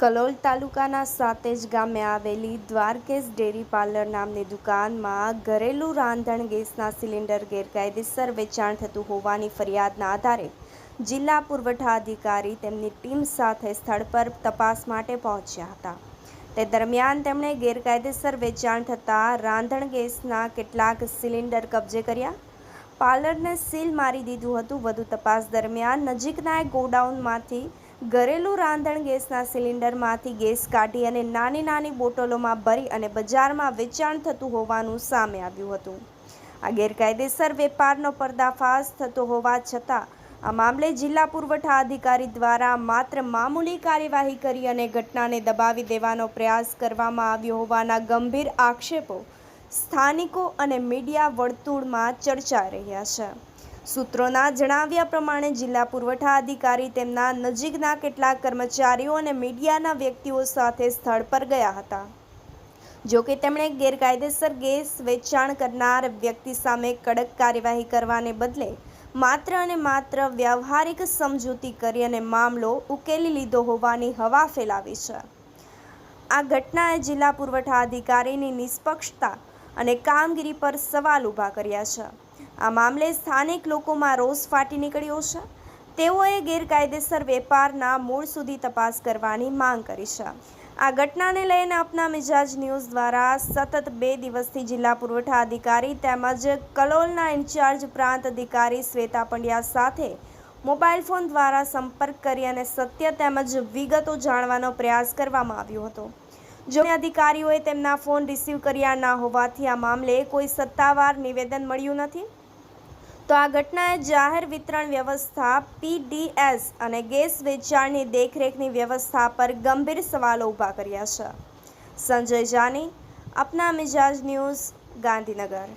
કલોલ તાલુકાના સાતેજ ગામે આવેલી દ્વારકેશ ડેરી પાર્લર નામની દુકાનમાં ઘરેલું રાંધણ ગેસના સિલિન્ડર ગેરકાયદેસર વેચાણ થતું હોવાની ફરિયાદના આધારે જિલ્લા પુરવઠા અધિકારી તેમની ટીમ સાથે સ્થળ પર તપાસ માટે પહોંચ્યા હતા. તે દરમિયાન તેમણે ગેરકાયદેસર વેચાણ થતાં રાંધણ ગેસના કેટલાક સિલિન્ડર કબજે કર્યા. પાર્લરને સીલ મારી દીધું હતું. વધુ તપાસ દરમિયાન નજીકના એક ગોડાઉનમાંથી ઘરેલું રાંધણ ગેસના સિલિન્ડરમાંથી ગેસ કાઢી અને નાની નાની બોટલોમાં ભરી અને બજારમાં વેચાણ થતું હોવાનું સામે આવ્યું હતું. આ ગેરકાયદેસર વેપારનો પર્દાફાશ થતો હોવા છતાં, આ મામલે જિલ્લા પુરવઠા અધિકારી દ્વારા માત્ર મામૂલી કાર્યવાહી કરી અને ઘટનાને દબાવી દેવાનો પ્રયાસ કરવામાં આવ્યો હોવાના ગંભીર આક્ષેપો સ્થાનિકો અને મીડિયા વર્તુળમાં ચર્ચાઈ રહ્યા છે. સૂત્રોના જણાવ્યા પ્રમાણે જિલ્લા પુરવઠા અધિકારી તેમના નજીકના કેટલાક કર્મચારીઓ અને મીડિયાના વ્યક્તિઓ સાથે સ્થળ પર ગયા હતા. જો કે તેમણે ગેરકાયદેસર ગેસ વેચાણ કરનાર વ્યક્તિ સામે કડક કાર્યવાહી કરવાને બદલે માત્ર અને માત્ર વ્યવહારિક સમજૂતી કરી અને મામલો ઉકેલી લીધો હોવાની હવા ફેલાવી છે. આ ઘટનાએ જિલ્લા પુરવઠા અધિકારીની નિષ્પક્ષતા અને કામગીરી પર સવાલ ઊભા કર્યા છે. આ મામલે સ્થાનિક લોકોમાં રોષ ફાટી નીકળ્યો છે. તેઓએ ગેરકાયદેસર વેપારના મૂળ સુધી તપાસ કરવાની માંગ કરી છે. આ ઘટનાને લઈને અપના મિજાજ ન્યૂઝ દ્વારા સતત બે દિવસથી જિલ્લા પુરવઠા અધિકારી તેમજ કલોલના ઇન્ચાર્જ પ્રાંત અધિકારી શ્વેતા પંડ્યા સાથે મોબાઈલ ફોન દ્વારા સંપર્ક કરી અને સત્ય તેમજ વિગતો જાણવાનો પ્રયાસ કરવામાં આવ્યો હતો. જો અધિકારીઓએ તેમના ફોન રિસીવ કર્યા ના હોવાથી આ મામલે કોઈ સત્તાવાર નિવેદન મળ્યું નથી. તો આ ઘટનાએ જાહેર વિતરણ વ્યવસ્થા, પીડીએસ અને ગેસ વેચાણની દેખરેખની વ્યવસ્થા પર ગંભીર સવાલો ઊભા કર્યા છે. સંજય જાની, અપના મિજાજ ન્યૂઝ, ગાંધીનગર.